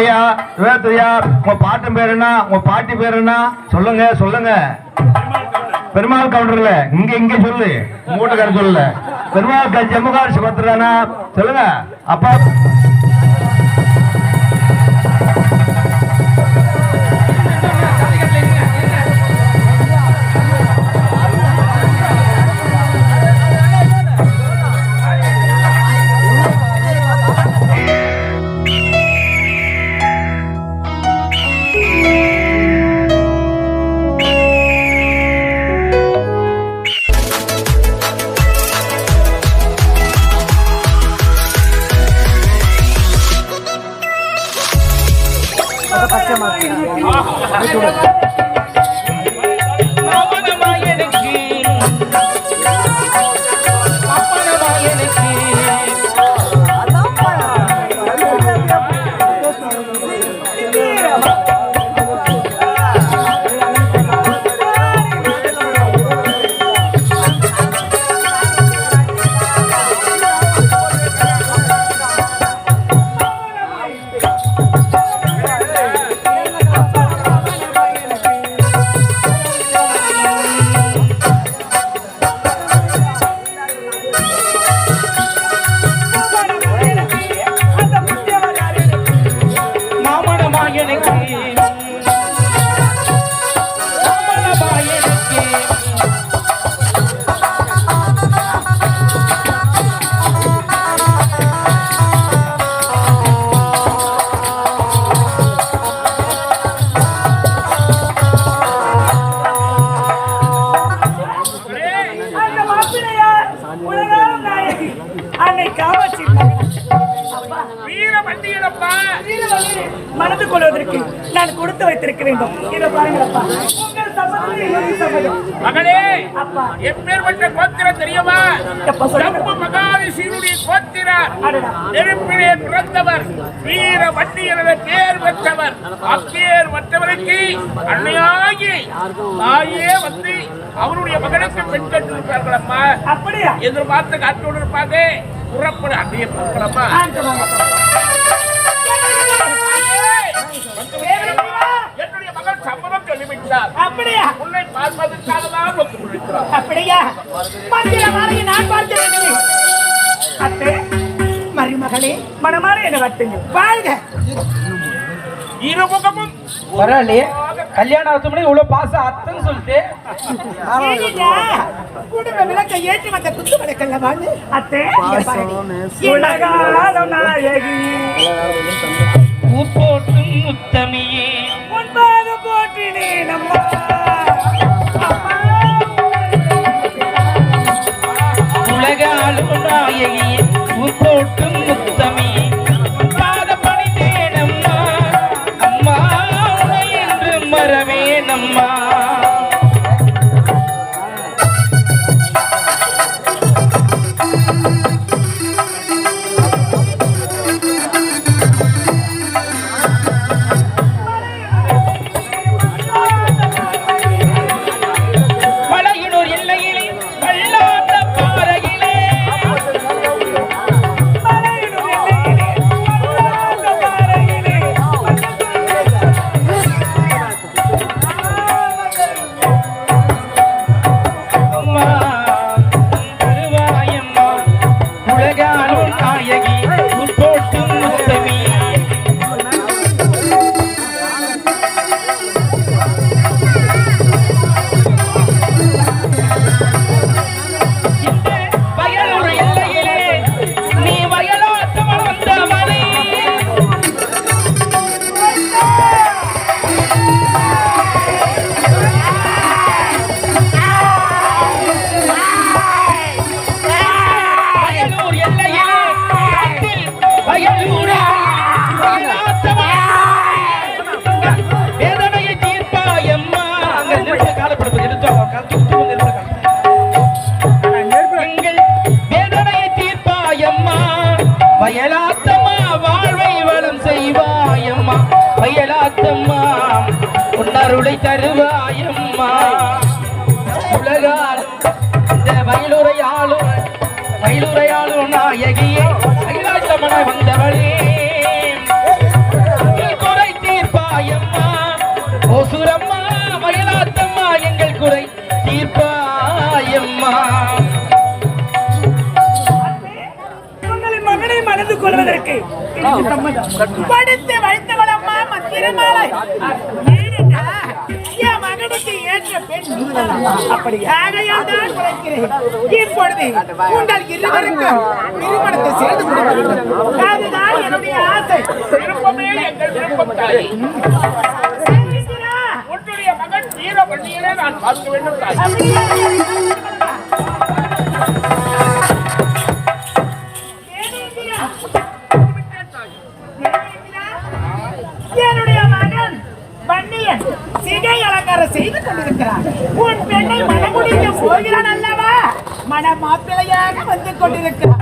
ஐயா சிவராத்திரியா உங்க பாட்டன் பேர் என்ன? உங்க பாட்டி பேர் என்ன? சொல்லுங்க சொல்லுங்க. பெருமாள் கவுண்டர்ல. இங்க இங்க சொல்லு. மூட்டக்கார சொல்லல. பெருமாள் ஜம்மு ஜம்முகார் சிவத்துறானா சொல்லுங்க. அப்பா மாமனமா வைத்திருக்க வேண்டும் இதை பாருங்களப்பா உங்கள் சம்மதம் என்னுடைய சம்மதம். மகளே அப்பா. எப்பேற்பட்ட கோத்திரம் தெரியுமா. நெருப்பிலே பிறந்தவர் வீர பேர் பெற்றவர். அப்பேர் மற்றவருக்கு அன்னையாகி தாயே வந்து அவருடைய மகனுக்கு பெண் கட்டிருப்பார்கள் அம்மா அப்படியா? எதிர்பார்த்து காத்தோடு இருப்பாங்க. புறப்பட அன்னையை பார்க்கலாமா அப்படியா? உன்னை அப்படியா? மந்திர மாலையை நான் பார்க்க வேண்டும் அத்தை மருமகளே மனமாற என வட்டுங்க. வாழ்க. இருமுகமும் பரவாயில்லையே. கல்யாணம் ஆகுது முன்னாடி இவ்வளவு பாசம் அத்தன்னு சொல்லிட்டு. ஏனிடா? குடும்ப விளக்கை ஏற்றி வந்த குத்து விளக்கல்ல வாங்க. அத்தை நாயகி பூப்போட்டும் முத்தமியே. உலக ஆளுநாயகி அம்மா அருளை தருவாயம்மா. உலகால் இந்த வயலுரையாளும் வயலுரையாளும் நாயகியே கைலாசமன வந்தவளே. குறை தீர்ப்பாயம்மா. ஒசுரம்மா வயலாத்தம்மா எங்கள் குறை தீர்ப்பாயம்மா. மகனை மணந்து வைத்தவளம்மா திருமாலை. ஏனென்றா, ஏற்ற பெண் அப்படி ஆகையால் தான் குறைக்கிறேன் இப்பொழுது உங்கள் இருவருக்கும் திருமணத்தை செய்து கொடுக்க அதுதான் என்னுடைய ஆசை. விருப்பமே எங்கள் விருப்பம் தாயே உன்னுடைய மகன் வீரவள்ளியனை நான் பார்க்க வேண்டும் தாயே கொண்டிருக்கிறார்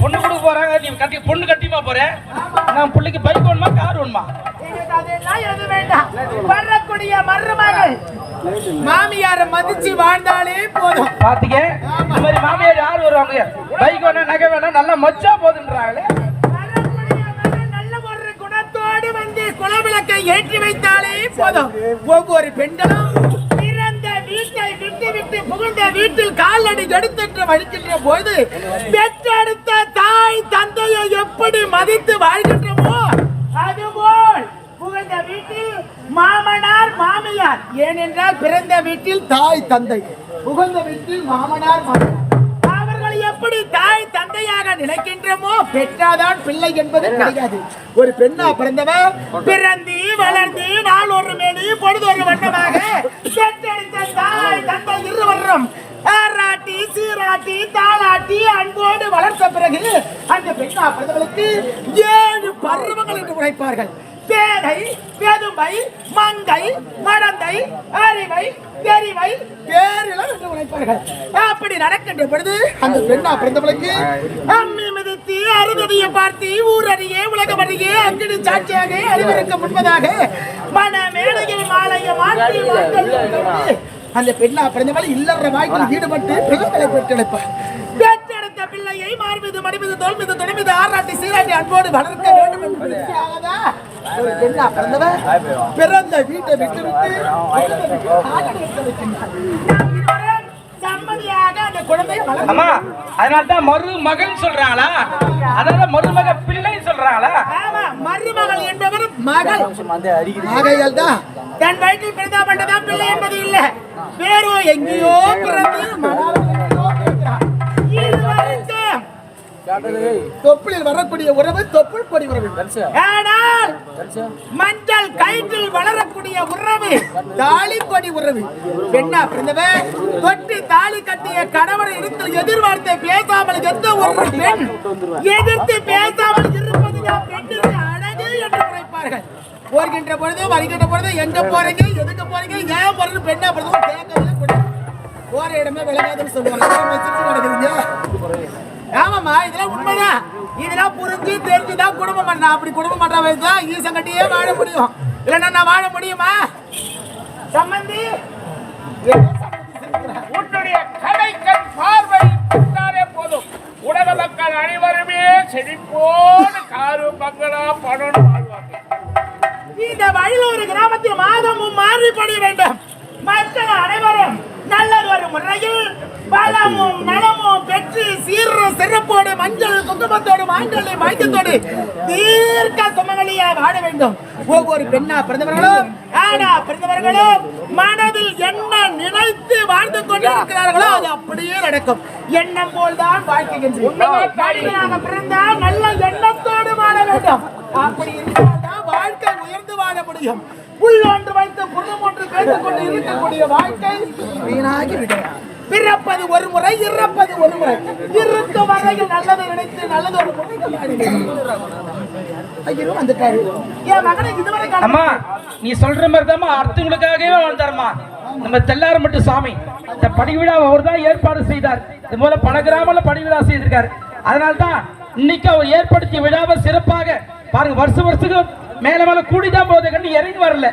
பொண்ணு கொடுக்க போறாங்க. நீ கட்டி பொண்ணு கட்டிமா போற? நான் பிள்ளைக்கு பைக் வேணுமா கார் வேணுமா? வரக்கூடிய மருமகள் மாமியார மதிச்சு வாழ்ந்தாலே போதும். பாத்தீங்க இந்த மாதிரி மாமியார் யார் வருவாங்க? பைக் வேணா நகை வேணா நல்லா மச்சா போதுன்றாங்களே. குணத்தோடு வந்து குலவிளக்கை ஏற்றி வைத்தாலே போதும். ஒவ்வொரு பெண்களும் புகுந்த வீட்டில் காலடி எடுத்தென்று வழிக்கின்ற போது பெற்றெடுத்த தாய் தந்தையை எப்படி மதித்து வாழ்கின்றமோ அதுபோல் புகுந்த வீட்டில் மாமனார் மாமியார். ஏனென்றால் பிறந்த வீட்டில் தாய் தந்தை. புகுந்த வீட்டில் மாமனார் மாமியார். எப்படி தாய் தந்தையாக நினைக்கின்றமோ பெற்றாதான் பிள்ளை என்பது கிடையாது. ஒரு பெண்ணா பிறந்தவர் பிறந்து வளர்ந்து நாள் ஒரு மேனி பொழுது ஒரு வண்ணமாக பெற்றெடுத்த தாய் தந்தை இருவரும் ஆராட்டி சீராட்டி தாளாட்டி அன்போடு வளர்த்த பிறகு அந்த பெண்ணா பிறந்தவளுக்கு ஏழு பருவங்கள் என்று உழைப்பார்கள் பேதை பெதுமை மங்கை மடந்தை அறிவை தெரிவை பேரிளம் என்று உழைப்பார்கள். அப்படி நடக்கின்ற பொழுது அந்த பெண்ணா பிறந்தவளுக்கு அம்மி மிதித்து அருந்ததியை பார்த்து ஊரறியே உலகம் அறியே அங்கிடு சாட்சியாக அறிவிருக்க முன்பதாக மன மேடையில் மாலையை மாற்றி அந்த பெண்ணா பிறந்தவள் இல்லற வாய்ப்பில் ஈடுபட்டு பிள்ளைகளை பெற்றெடுப்பார் பிள்ளையை மார்மீது மடிமீது தோல் மீது துணை மீது ஆராட்டி சீராட்டி அன்போடு வளர்க்க வேண்டும் ஒரு பெண்ணா பிறந்தவர்? பிறந்த வீட்டை விட்டு விட்டு தான் மருமகன் சொல்றாங்களா அதனால மருமக பிள்ளை சொல்றாங்களா ஆமா மருமகள் என்பவர் மகள். ஆகையால் தான் தன் வயிற்றில் பிறந்தா மட்டும்தான் பிள்ளை என்பது இல்ல. வேறோ எங்கேயோ பிறந்து தொப்புளில் வரக்கூடிய உறவு தொப்புள் கொடி உறவு. ஆனால் மஞ்சள் கயிற்றில் வளரக்கூடிய உறவு. தாலி கொடி உறவு. பெண்ணா பிறந்தவன் தொட்டு தாலி கட்டிய கணவனை எடுத்து எதிர்பார்த்து பேசாமல் எந்த ஒரு பெண் எதிர்த்து பேசாமல் பெண்ணிற்கு அழகு என்று உரைப்பார்கள். போர்கின்ற பொழுது வருகின்ற பொழுது எங்க போறீங்க எதுக்கு போறீங்க ஏன் போறது பெண்ணா பிறந்தவங்க கேட்கவே போற இடமே விளங்காதுன்னு சொல்லுவாங்க. நடக்குதுங்க? ஆமாம்மா இதெல்லாம் உண்மைதான். இதெல்லாம் புரிஞ்சு தெரிஞ்சுதான் குடும்பம் பண்ண அப்படி குடும்பம் பண்ற வயசு தான் ஈசன் கட்டியே வாழ முடியும். இல்லைன்னா நான் வாழ முடியுமா? சம்பந்தி. உன்னுடைய கடைக்கண் பார்வை பட்டாலே போதும். உலக மக்கள் அனைவருமே செழிப்போடு காரு பங்களா பணம் வாழ்வார்கள். இந்த வழியில் கிராமத்தில் மாதமும் மாறிப்பட வேண்டும். மக்கள் அனைவரும் நல்லதொரு முறையில் பலமும் நலமும் பெற்று சீர சிறப்போடு மஞ்சள் குங்குமத்தோடு மாங்கல்ய வாய்க்கத்தோடு தீர்க்க சுமங்கலியா வாழ வேண்டும். ஒவ்வொரு பெண்ணா பிறந்தவர்களும் ஆனா பிறந்தவர்களும் மனதில் என்ன நினைத்து வாழ்ந்து கொண்டிருக்கிறார்களோ அது அப்படியே நடக்கும். எண்ணம் போல்தான் வாழ்க்கை பிறந்தால் நல்ல எண்ணத்தோடு வாழ வேண்டும். அப்படி இருந்தால்தான் வாழ்க்கை உயர்ந்து வாழ முடியும். புல் ஒன்று வைத்து புல்லும் ஒன்று கேட்டுக் கொண்டு இருக்கக்கூடிய வாழ்க்கை வீணாகி விடும். பிறப்பது ஒரு முறை இறப்பது ஒரு முறை. இருக்கும் வரையில் நல்லதை நினைத்து நல்லது ஒரு முறை ஐயோ வந்துட்டாரு. என் மகனை இதுவரை அம்மா நீ சொல்ற மாதிரி தான் அடுத்தவங்களுக்காகவே வாழ்ந்தாருமா நம்ம தெல்லாரம்பட்டு சாமி. இந்த படிவிழா அவர் தான் ஏற்பாடு செய்தார். இது போல பல கிராமல படிவிழா செய்திருக்காரு. அதனால தான் இன்னைக்கு அவர் ஏற்படுத்திய விழாவை சிறப்பாக பாருங்க வருஷம் வருஷத்துக்கு மேல மேல கூடிதான் போகுது கண்டு இறங்கி வரல.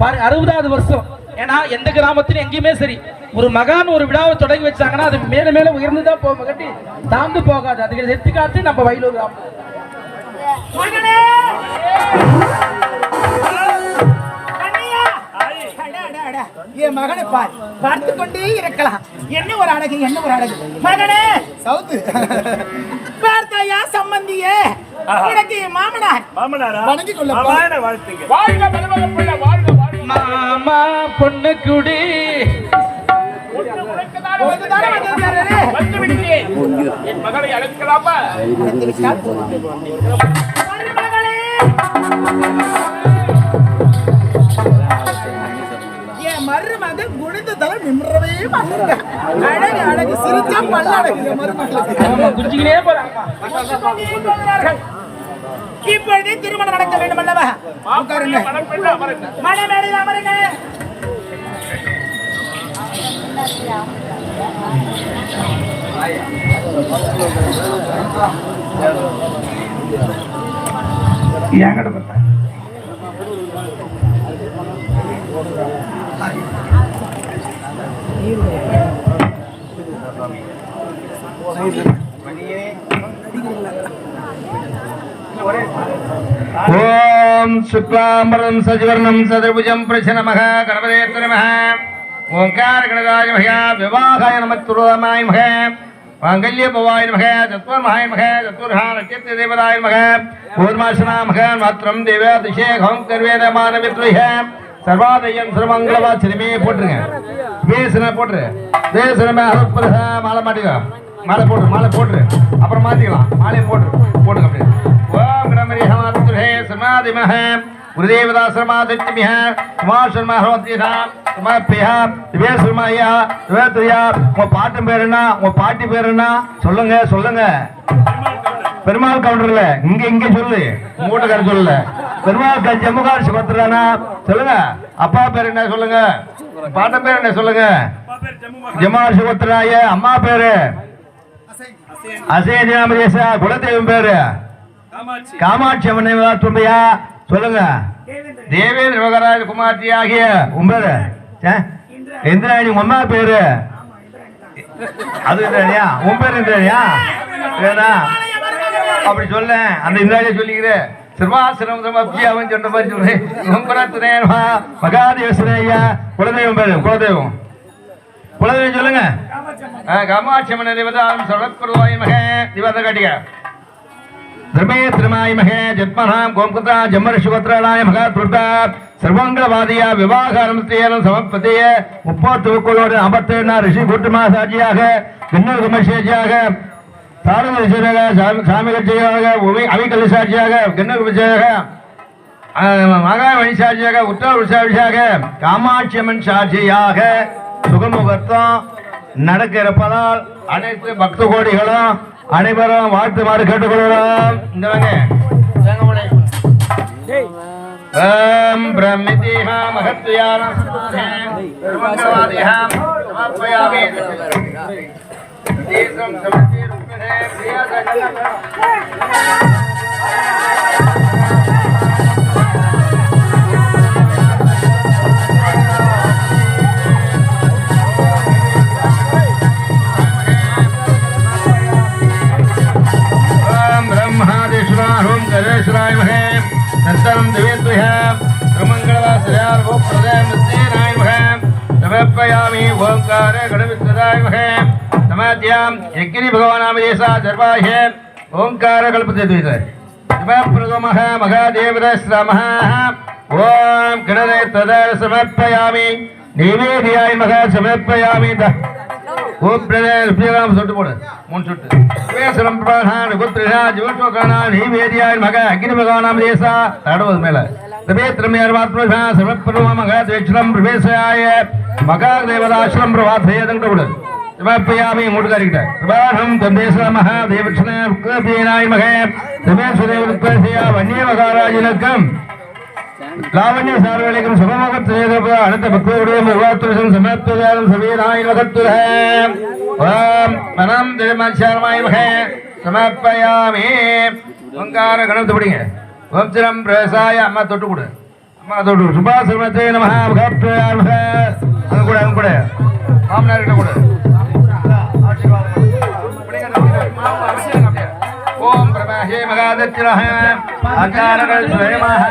பாருங்க அறுபதாவது வருஷம். ஏன்னா எந்த கிராமத்திலும் எங்கேயுமே சரி. ஒரு மகான் ஒரு விழாவை தொடங்கி வச்சாங்கன்னா அது மேல மேல உயர்ந்து தான் போகும். கட்டி தாழ்ந்து போகாது. அதுக்கு எடுத்துக்காட்டு நம்ம வயலூர். என் மகனை பார். பார்த்து கொண்டே இருக்கலாம். என்ன ஒரு அழகு என்ன ஒரு அழகு. மகனே! சவுத்து. பார்த்த வாயா சம்பந்தியே உனக்கு மாமனார். மாமனாரா? வணங்கிக் கொள்ளப்பா. மாமனாரை வாழ்த்துங்க. வாழ்க மருமக பிள்ளை வாழ்க வாழ்க மாமா பொண்ணு குடி. என் மகளை அழைக்கலாமா மருமகளே! மருமக குனிந்த தலை நிமிரவே மாட்டேங்க அழகு அழகு சிரிச்சா பல்ல அழகு மருமகளுக்கு. ஆமா, குஞ்சிக்கினே போறாங்க. இப்பொழுது திருமணம் நடக்க வேண்டும் அல்லவா? உட்காருங்க. மனம் பெண்ணு அமருங்க. மணமேடை அமருங்க ஓம் சுக்லாம்பரம் சஜிவர்ணம் சதுர்புஜம் பிரசனமக கணபதேத்த நம ஓங்கார கணகாய மக விவாகாய நமத்துருதமாய மக மாங்கல்ய பவாய மக தத்வமகாய மக தத்வர்ஹா நட்சத்திர தேவதாய மக பூர்மாசனா மக மாத்திரம் தேவ அபிஷேகம் கர்வேதமான வித்ருஹ சர்வாதயம் சிரமங்களவா சிறுமே போட்டுருங்க. பேசுன போட்டுரு. பேசுன அருப்பரக மாலை மாட்டிக்கலாம். மாலை போட்டு மாலை போட்டுரு. அப்புறம் மாற்றிக்கலாம் மாலையை போட்டு போட்டுங்க அப்படியே. சமாதிமஹ குருதேவதாசிரமாதித்யமிஹ உமாசர்மஹோத்தியா சமப்பியா திவே சுமாயா திவேத்ரியா உங்க பாட்டு பேர் என்ன உங்க பாட்டி பேர் என்ன சொல்லுங்க சொல்லுங்க. பெருமாள் கவுண்டர்ல இங்க இங்க சொல்லு. மூட்டக்கார சொல்லல பெருமாள் க- ஜம்முகார் சுபத்ரானா சொல்லுங்க. அப்பா பேர் என்ன சொல்லுங்க. பாட்டன் பேர் என்ன சொல்லுங்க. ஜமார் சுபத்ராய அம்மா பேரு? அசேஜாமதேசா குலதெய்வம் பேரு? காமாட்சி. அம்மனை தும்பியா? சொல்லுங்க. தேவேந்திர மகராஜ குமார்த்தி ஆகிய ச்சே, இந்திராணி. அம்மா பேரு? அது இந்திராணியா? உன் பேர் இந்திராணியா? வேணா அப்படி சொல்ல. அந்த இந்திராணியை சொல்லிக்கிறேன் சிறுவாசிரம் சமப்தி அவன் சொன்ன மாதிரி சொல்றேன் உங்குரத்துனேன்மா மகாதேவசுனையா? குலதெய்வம் பேரு குலதெய்வம். குலதெய்வம் சொல்லுங்க. காமாட்சி அம்மன். தேவதாம் சரத்பிரதாய மக திவத காட்டிக்க. தர்மே திருமாய் மகே ஜத்மனாம் கோம்குதா ஜம்மர் சுபத்ராலாய மகா துர்கா சர்வங்கவாதியா விவாகாரமத்தேனம் சமப்பதிய முப்பத்துக்களோடு ஐம்பத்தேழு ரிஷி கூட்டுமா சாட்சியாக இன்னொரு குமசேஜியாக சாரங்க ரிஷியாக சாமி கட்சியாக அவிகல் சாட்சியாக கிண்ணர் விஜயாக மகாமணி சாட்சியாக உத்தர சாட்சியாக காமாட்சி அம்மன் சாட்சியாக சுகமுகத்தம் நடக்கிறப்பதால் அனைத்து பக்த கோடிகளும் அனைவரும் வாழ்த்துமாறு கேட்டுக்கொள்கிறோம். இந்த ஓம் பிரமிதிஹா மகத்யாரம் பிரம்மவாதிஹாம் சமர்ப்பயாமி. தீர்த்தம் சமர்ப்பி ருக்மிணே. सर्वाहं गणेशराय महे नन्तरं दिवेद्वः प्रमङ्गलवासर्यार्भोप्रदयमस्तेनाय महे समर्पयामि ओङ्कार गणवित्रदाय महे समाध्यां यज्ञनि भगवानामदेशा सर्वाह्ये ओङ्कार कल्पते समप्रदमः महादेवरश्रमः ॐ गणने तदा समर्पयामि नैवेद्याय महा समर्पयामि द சொட்டு போடு. மூணு சொட்டு. வேசரம் பிரபான குத்ரிஷா ஜீவசோகானா நீவேதியாய் மக அக்னி தேசா தடுவது மேல. திரமேத்திரமேர் மாத்மஷா சமப்பிரம மக தேட்சணம் பிரவேசாய மகா தேவதாசிரம் பிரவாத்ரேதம் கூட. சமர்ப்பயாமி மூட்டுக்காரிக்கிட்ட. பிரபானம் தந்தேச மகா தேவக்ஷண உக்ரபீனாய் மக. வன்னிய மகாராஜனுக்கும் லாவண்ய சார்வலிக்கும் சுபமகத்ரேதப அடுத்த பக்தருடைய முகத்துவசம் சமத்துதாரம் சபீராய் மகத்துர ஓம் மனம் திருமச்சாரமாய் மகே சமர்ப்பயாமே. ஓங்கார கணத்து பிடிங்க ஓம் சிரம் பிரசாய அம்மா தொட்டு கொடு. அம்மா தொட்டு சுபா சிரமத்தை நம மகத்ரயார் மக. அங்க கூட அங்க கூட. மாமனார் கிட்ட கூட. ஓம் பிரமஹே மகாதத்திரஹ. ஆகாரகள் சுயமாக.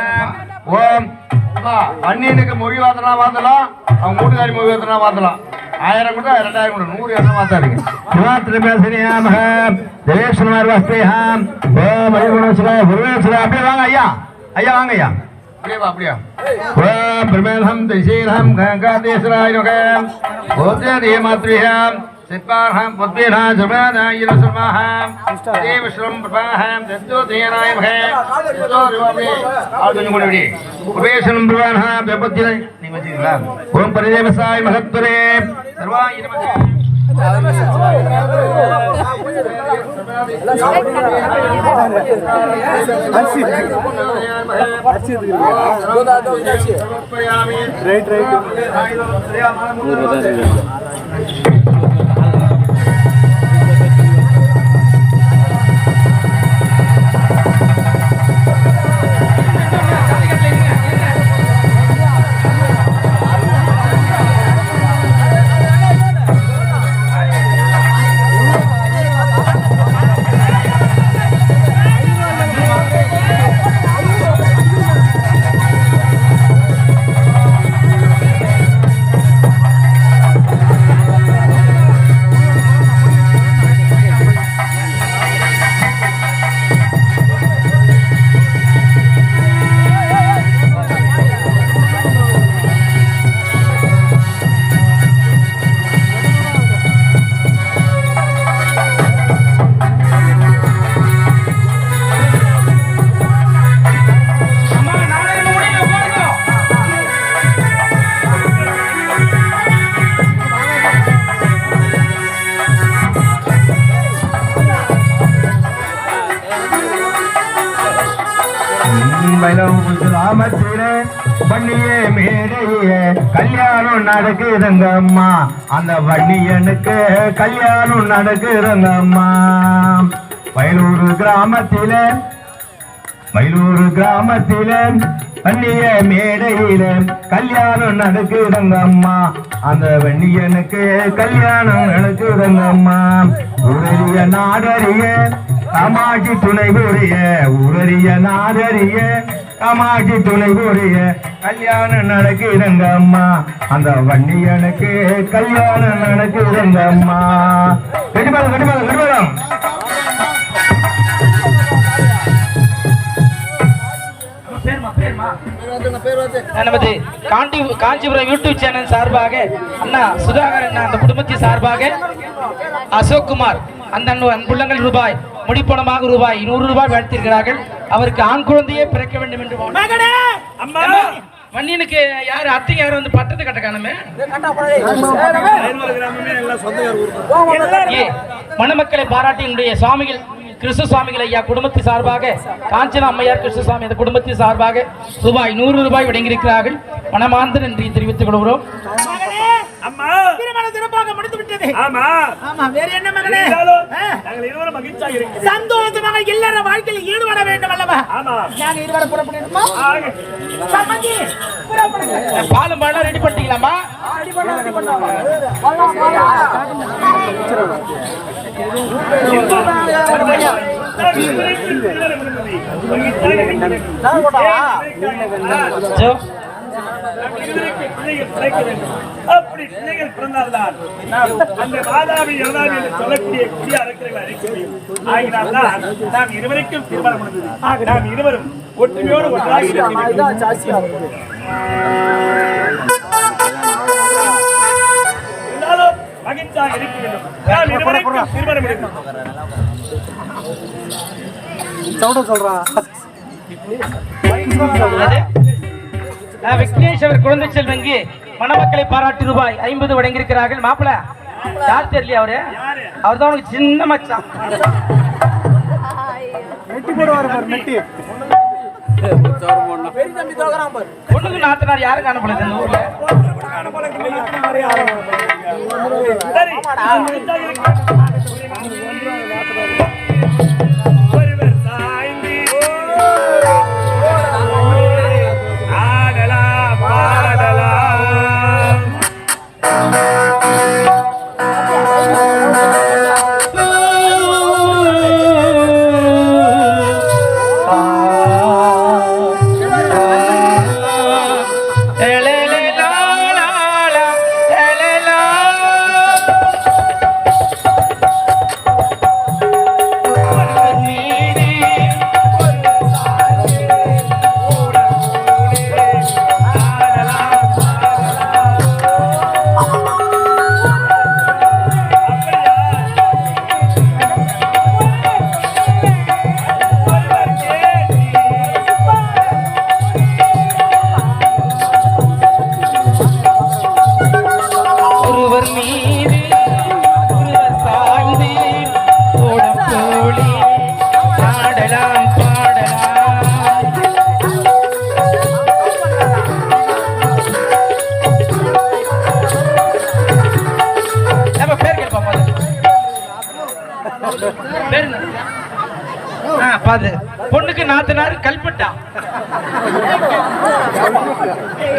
ஓம். அப்பா, அண்ணியனுக்கு மொழி வாத்தனா மாத்தலாம் அவங்க கூட்டுக்காரி மொழி வாத்தனா மாத்தலாம் ஆயிரம் கூட ரெண்டாயிரம் கூட நூறு எண்ணம் மாத்தாருங்க சிவாத்திரமேசனியாம தேவேஸ்வரமார் வஸ்தேஹாம் ஓம் ஐகுணேஸ்வர குருவேஸ்வர. அப்படியே வாங்க ஐயா. ஐயா வாங்க ஐயா. அப்படியே வா அப்படியே? ஓம் பிரமேதம் திசீரம் கங்காதேஸ்வராய நோகம் ஓத்தே மாத்ரியாம் सिपाहं पद्मेना जमानाय हम देव श्रम प्रभाहं दत्तो देनाय भय दत्तो देवाले आदुनि गुणविडि हम प्रवाहः व्यपद्यने निमजिला ओम परिदेवसाय महत्वरे। सर्वाय नमः राइट राइट நடக்குதுங்க அம்மா அந்த வள்ளியனுக்கு கல்யாணம் நடக்குதுங்க அம்மா வயலூர் கிராமத்திலே மயிலூர் கிராமத்தில வன்னிய மேடையில கல்யாணம் நடக்குதுங்க அம்மா அந்த வன்னியனுக்கு கல்யாணம் நடக்குதுங்க அம்மா உரிய நாடறிய சமாஜி துணை புரிய உரிய நாடறிய சமாஜி துணை புரிய கல்யாணம் நடக்குதுங்க அம்மா அந்த வன்னியனுக்கு கல்யாணம் நடக்குதுங்க அம்மா கடிமலம் கடிமலம் கடிமலம் நமது காஞ்சிபுரம் யூடியூப் சேனல் சார்பாக அண்ணா சுதாகர் அண்ணா அந்த குடும்பத்தின் சார்பாக அசோக் குமார் அந்த அன்புள்ளங்கள் ரூபாய் முடிப்பணமாக ரூபாய் நூறு ரூபாய் வாழ்த்திருக்கிறார்கள் அவருக்கு ஆண் குழந்தையே பிறக்க வேண்டும் என்று வாழ்த்து- மகனே! அம்மா! வன்னியனுக்கு யாரு அத்தைக்கு யாரும் வந்து பட்டத்தை கட்ட காணுமே? மணமக்களை பாராட்டி என்னுடைய சுவாமிகள் கிருஷ்ண சுவாமிகள் ஐயா குடும்பத்தின் சார்பாக காஞ்சனா அம்மையார் கிருஷ்ணசுவாமி அந்த குடும்பத்தின் சார்பாக ரூபாய் நூறு ரூபாய் வழங்கியிருக்கிறார்கள். மனமார்ந்த நன்றி தெரிவித்துக் கொள்கிறோம். மகனே அம்மா! திருமணம் சிறப்பாக முடித்து விட்டது ஆமா. ஆமா வேற என்ன மகனே இருந்தாலும் ஆ, நாங்கள் இருவரும் மகிழ்ச்சியாக இருக்கிறோம். சந்தோஷமாக இல்லற வாழ்க்கையில் ஈடுபட வேண்டும் அல்லவா? ஆமா. நாங்க இருவர புறப்படணுமா பாலும் ரெடி பண்ணிட்டீங்களாமா பிள்ளைகள் அப்படி பிள்ளைகள் பிறந்தால்தான் அந்த மாதாவி யமுனாவி என்று சொல்லக்கூடிய குடிய அரக்கர்களை அழைக்க முடியும். ஆகினால்தான் நாம் இருவருக்கும் முடிந்தது. நாம் இருவரும் ஒற்றுமையோடு ஒன்றாக இருக்க மகிழ்ச்சியாக இருக்க வேண்டும். நாம் இருவருக்கும் திருமணம். நான் விக்னேஸ்வர் குழந்தை செல்வங்கு மணமக்களை பாராட்டி ரூபாய் ஐம்பது வழங்கியிருக்கிறார்கள். மாப்பிள யார் தெரியல அவரு? அவர் தான் உனக்கு சின்ன மச்சான். பொண்ணுக்கு நாத்தனார் யாரும் காணப்படுது இந்த ஊர்ல? சரி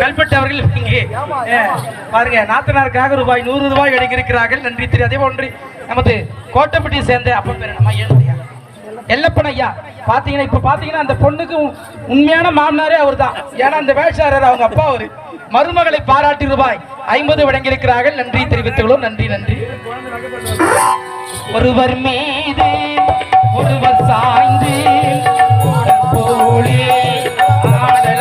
கல்பட்டு அவர்கள் இங்கே. பாருங்க நாத்தனாருக்காக ரூபாய் நூறு ரூபாய் எடுக்கிறார்கள் நன்றி திரு அதே போன்று நமது கோட்டப்பட்டியை சேர்ந்த அப்ப பேர் நம்ம ஏழுமையா எல்லப்பன் ஐயா. பாத்தீங்கன்னா இப்ப பாத்தீங்கன்னா அந்த பொண்ணுக்கு உண்மையான மாமனாரே அவர்தான். ஏன்னா அந்த வேஷாரர் அவங்க அப்பா அவரு. மருமகளை பாராட்டி ரூபாய் ஐம்பது வழங்கியிருக்கிறார்கள். நன்றி தெரிவித்துள்ளோம் நன்றி நன்றி. ஒருவர் மீது ஒருவர் சாய்ந்து போலே ஆடலாம்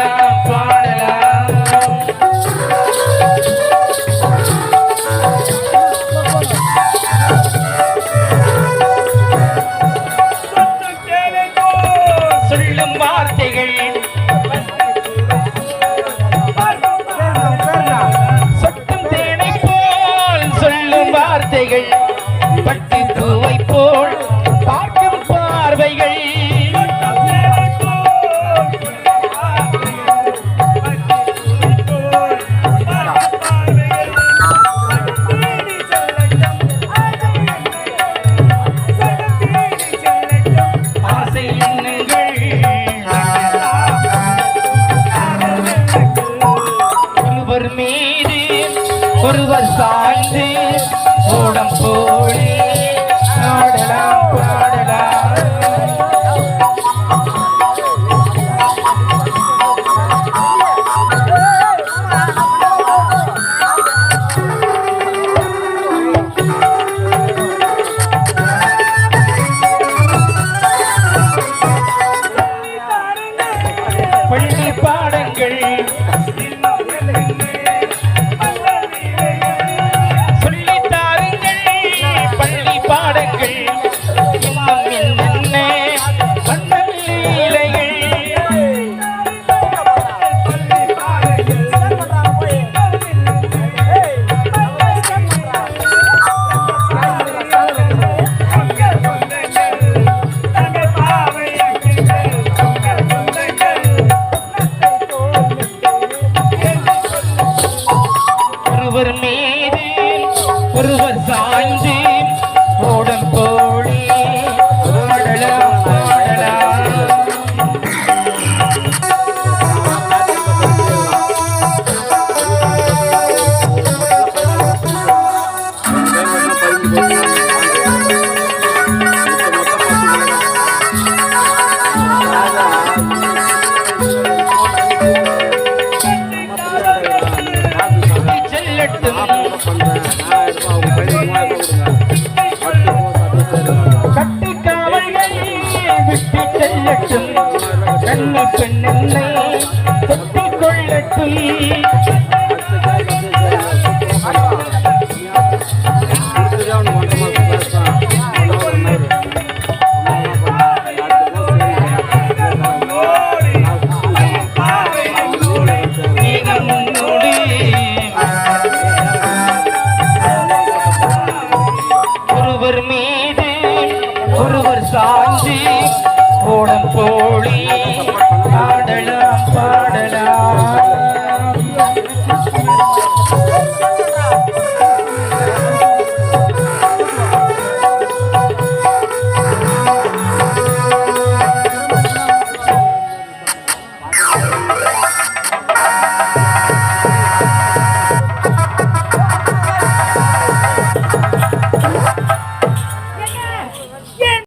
ஒருவர்